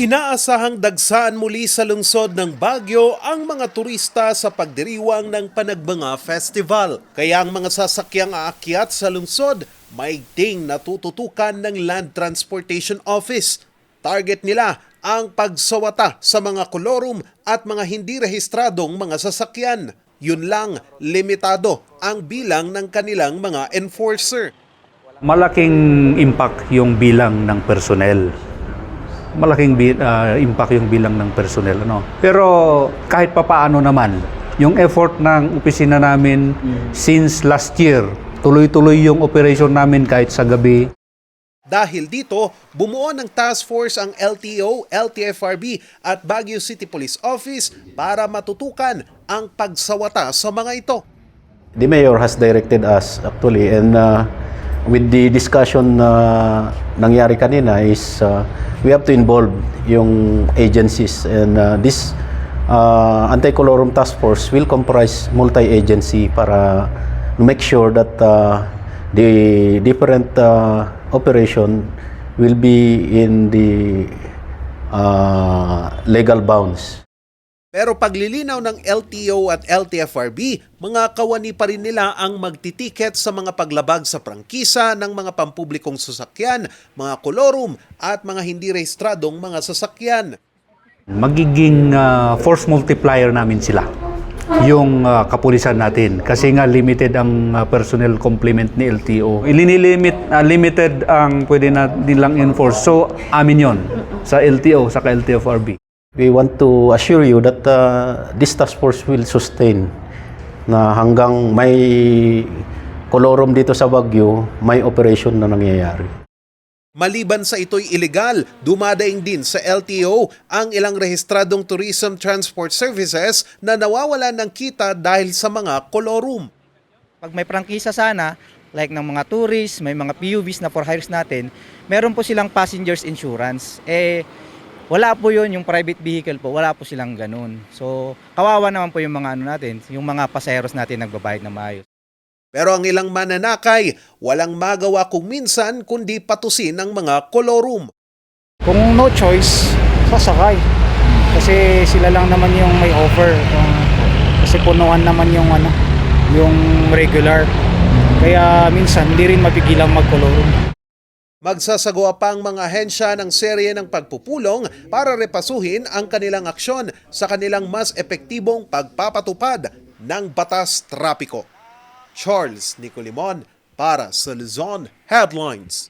Inaasahang dagsaan muli sa lungsod ng Baguio ang mga turista sa pagdiriwang ng Panagbanga Festival. Kaya ang mga sasakyang aakyat sa lungsod may ding natututukan ng Land Transportation Office. Target nila ang pagsawata sa mga kolorum at mga hindi rehistradong mga sasakyan. Yun lang, limitado ang bilang ng kanilang mga enforcer. Malaking impact yung bilang ng personnel. Malaking bi- ah, impact yung bilang ng personnel. Ano? Pero kahit papaano naman, yung effort ng opisina namin since last year, tuloy-tuloy yung operation namin kahit sa gabi. Dahil dito, bumuo ng task force ang LTO, LTFRB at Baguio City Police Office para matutukan ang pagsawata sa mga ito. The mayor has directed us actually and uh, with the discussion na nangyari kanina is uh, we have to involve yung agencies and uh, this uh, anti-colorum task force will comprise multi-agency para make sure that uh, the different uh, operation will be in the uh, legal bounds. Pero paglilinaw ng LTO at LTFRB, mga kawani pa rin nila ang magtitiket sa mga paglabag sa prangkisa ng mga pampublikong sasakyan, mga kolorum at mga hindi rehistradong mga sasakyan. Magiging ah, force multiplier namin sila yung ah, kapulisan natin kasi nga limited ang ah, personnel complement ni LTO. Ilinilimit ah, limited ang pwede na nilang enforce. So amin 'yon sa LTO sa LTFRB. We want to assure you that uh, this task force will sustain na hanggang may kolorum dito sa Baguio, may operation na nangyayari. Maliban sa ito'y illegal, dumadaing din sa LTO ang ilang rehistradong tourism transport services na nawawala ng kita dahil sa mga kolorum. Pag may prangkisa sana, like ng mga tourists, may mga PUVs na for hires natin, meron po silang passengers insurance. Eh, wala po yun, yung private vehicle po, wala po silang ganun. So, kawawa naman po yung mga ano natin, yung mga pasaheros natin nagbabayad na maayos. Pero ang ilang mananakay, walang magawa kung minsan kundi patusin ang mga kolorum. Kung no choice, sasakay. Kasi sila lang naman yung may offer. Kasi punuan naman yung ano, yung regular. Kaya minsan hindi rin mapigilang magkolorum. Magsasagawa pa ang mga ahensya ng serye ng pagpupulong para repasuhin ang kanilang aksyon sa kanilang mas epektibong pagpapatupad ng batas trapiko. Charles Nicolimon para sa Luzon Headlines.